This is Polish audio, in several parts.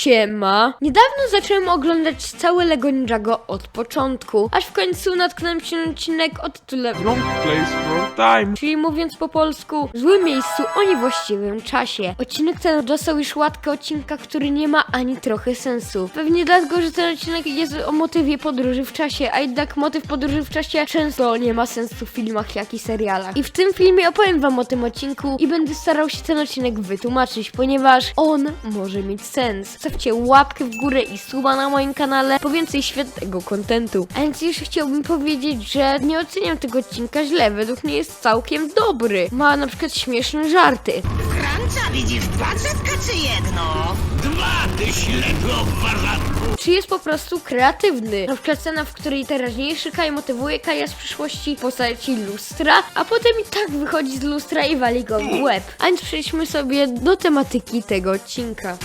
Siema. Niedawno zacząłem oglądać całe Lego Ninjago od początku, aż w końcu natknąłem się na odcinek o tytule Wrong place, wrong time. Czyli mówiąc po polsku, w złym miejscu o niewłaściwym czasie. Odcinek ten dostał już łatkę odcinka, który nie ma ani trochę sensu. Pewnie dlatego, że ten odcinek jest o motywie podróży w czasie, a jednak motyw podróży w czasie często nie ma sensu w filmach, jak i serialach. I w tym filmie opowiem wam o tym odcinku i będę starał się ten odcinek wytłumaczyć, ponieważ on może mieć sens. Zostawcie łapkę w górę i suba na moim kanale po więcej świetnego kontentu. A więc jeszcze chciałbym powiedzieć, że nie oceniam tego odcinka źle, według mnie jest całkiem dobry. Ma na przykład śmieszne żarty. Franca widzisz dwa drzewka czy jedno? Dwa, ty ślepy obwarzatku! Czy jest po prostu kreatywny. Na przykład scena, w której teraźniejszy Kaj motywuje Kaja z przyszłości w postaci lustra, a potem i tak wychodzi z lustra i wali go w łeb. A więc przejdźmy sobie do tematyki tego odcinka.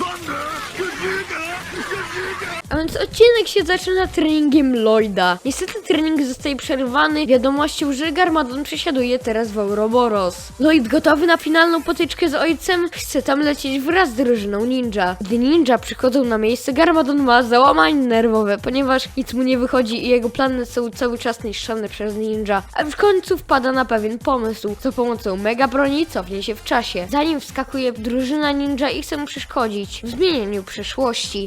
A więc odcinek się zaczyna treningiem Lloyda. Niestety trening zostaje przerwany wiadomością, że Garmadon przesiaduje teraz w Ouroboros. Lloyd gotowy na finalną potyczkę z ojcem chce tam lecieć wraz z drużyną ninja. Gdy ninja przychodzą na miejsce, Garmadon ma załamanie nerwowe, ponieważ nic mu nie wychodzi i jego plany są cały czas niszczone przez ninja. A w końcu wpada na pewien pomysł. Za pomocą mega broni cofnie się w czasie. Zanim wskakuje drużyna ninja i chce mu przeszkodzić w zmienieniu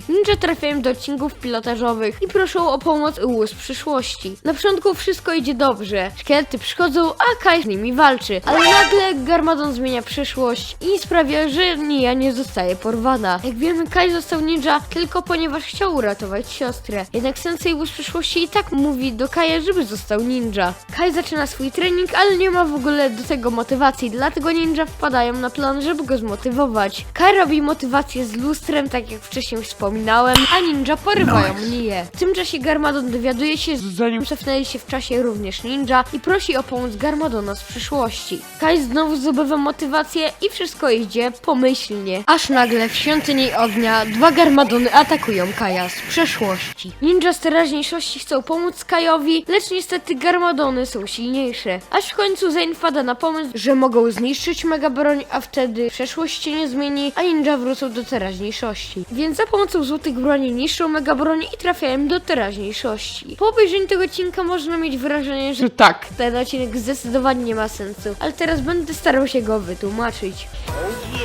Ninja trafiają do odcinków pilotażowych i proszą o pomoc u z przyszłości. Na początku wszystko idzie dobrze. Szkielety przychodzą, a Kai z nimi walczy. Ale nagle Garmadon zmienia przyszłość i sprawia, że Nia nie zostaje porwana. Jak wiemy, Kai został ninja tylko ponieważ chciał uratować siostrę. Jednak Sensei z przyszłości i tak mówi do Kaja, żeby został ninja. Kai zaczyna swój trening, ale nie ma w ogóle do tego motywacji, dlatego ninja wpadają na plan, żeby go zmotywować. Kai robi motywację z lustrem, tak jak wcześniej wspominałem, a ninja porywają Nię. W tym czasie Garmadon dowiaduje się, zanim cofnęli się w czasie również ninja i prosi o pomoc Garmadona z przyszłości. Kai znowu zdobywa motywację i wszystko idzie pomyślnie. Aż nagle w świątyni ognia dwa Garmadony atakują Kaja z przeszłości. Ninja z teraźniejszości chcą pomóc Kajowi, lecz niestety Garmadony są silniejsze. Aż w końcu Zane wpada na pomysł, że mogą zniszczyć mega broń, a wtedy przeszłość się nie zmieni, a ninja wrócą do teraźniejszości. Więc za pomocą złotych broni niszczą mega broń i trafiają do teraźniejszości. Po obejrzeniu tego odcinka można mieć wrażenie, że tak, ten odcinek zdecydowanie nie ma sensu, ale teraz będę starał się go wytłumaczyć.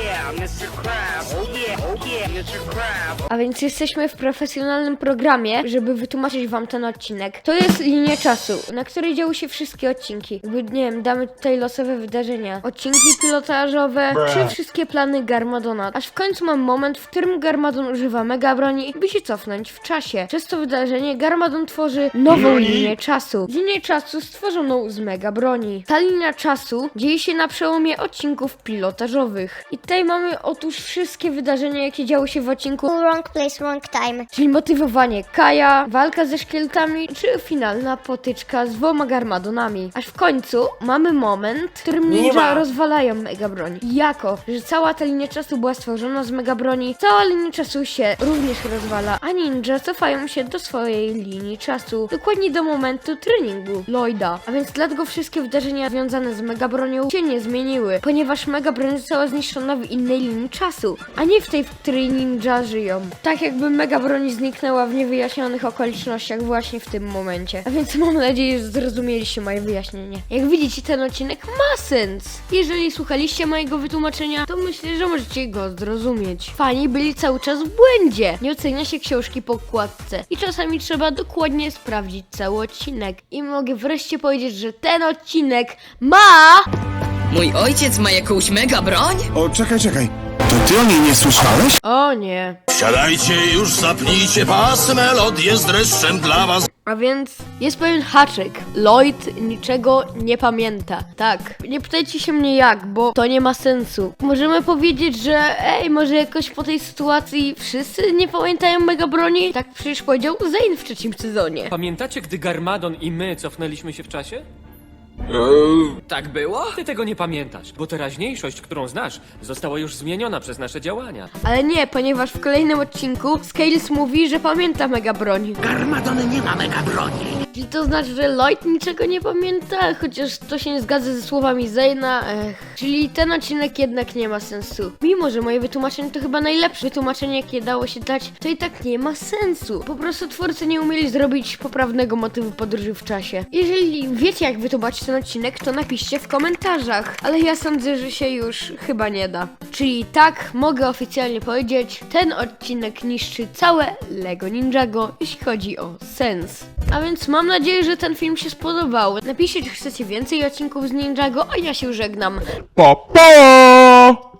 Yeah, Mr. Krabs. Oh yeah, A więc jesteśmy w profesjonalnym programie, żeby wytłumaczyć wam ten odcinek. To jest linia czasu, na której działy się wszystkie odcinki. Jakby, nie wiem, damy tutaj losowe wydarzenia. Odcinki pilotażowe, czy wszystkie plany Garmadona. Aż w końcu mam moment, w którym Garmadon używa mega broni, by się cofnąć w czasie. Przez to wydarzenie Garmadon tworzy nową linię czasu. Linię czasu stworzoną z mega broni. Ta linia czasu dzieje się na przełomie odcinków pilotażowych. I tutaj mamy otóż wszystkie wydarzenia, jakie działy się w odcinku Wrong place, wrong time. Czyli motywowanie Kaja, walka ze szkieletami, czy finalna potyczka z dwoma garmadonami. Aż w końcu mamy moment, w którym ninja rozwalają mega broń. Jako, że cała ta linia czasu była stworzona z mega broni, cała linia czasu się również rozwala, a ninja cofają się do swojej linii czasu. Dokładnie do momentu treningu Lloyda. A więc dlatego wszystkie wydarzenia związane z mega bronią się nie zmieniły, ponieważ mega broń została zniszczona w innej linii czasu, a nie w tej, w której ninja żyją. Tak jakby mega broń zniknęła w niewyjaśnionych okolicznościach właśnie w tym momencie. A więc mam nadzieję, że zrozumieliście moje wyjaśnienie. Jak widzicie, ten odcinek ma sens. Jeżeli słuchaliście mojego wytłumaczenia, to myślę, że możecie go zrozumieć. Fani byli cały czas w błędzie. Nie ocenia się książki po okładce. I czasami trzeba dokładnie sprawdzić cały odcinek. I mogę wreszcie powiedzieć, że ten odcinek ma... Mój ojciec ma jakąś mega broń? O, czekaj, czekaj. To ty o niej nie słyszałeś? O nie. Siadajcie już, zapnijcie pas, melodię z dreszczem dla was. A więc jest pewien haczyk. Lloyd niczego nie pamięta. Tak. Nie pytajcie się mnie jak, bo to nie ma sensu. Możemy powiedzieć, że ej, może jakoś po tej sytuacji wszyscy nie pamiętają mega broni? Tak przecież powiedział Zane w trzecim sezonie. Pamiętacie, gdy Garmadon i my cofnęliśmy się w czasie? Tak było? Ty tego nie pamiętasz, bo teraźniejszość, którą znasz, została już zmieniona przez nasze działania. Ale nie, ponieważ w kolejnym odcinku Scales mówi, że pamięta mega broń. Garmadon nie ma mega broni. Czyli to znaczy, że Lloyd niczego nie pamięta, chociaż to się nie zgadza ze słowami Zayna. Ech. Czyli ten odcinek jednak nie ma sensu. Mimo, że moje wytłumaczenie to chyba najlepsze wytłumaczenie, jakie dało się dać, to i tak nie ma sensu. Po prostu twórcy nie umieli zrobić poprawnego motywu podróży w czasie. Jeżeli wiecie, jak wytłumaczyć ten odcinek, to napiszcie w komentarzach. Ale ja sądzę, że się już chyba nie da. Czyli tak, mogę oficjalnie powiedzieć, ten odcinek niszczy całe Lego Ninjago, jeśli chodzi o sens. A więc mam nadzieję, że ten film się spodobał. Napiszcie, czy chcecie więcej odcinków z Ninjago, a ja się żegnam. Pa, pa!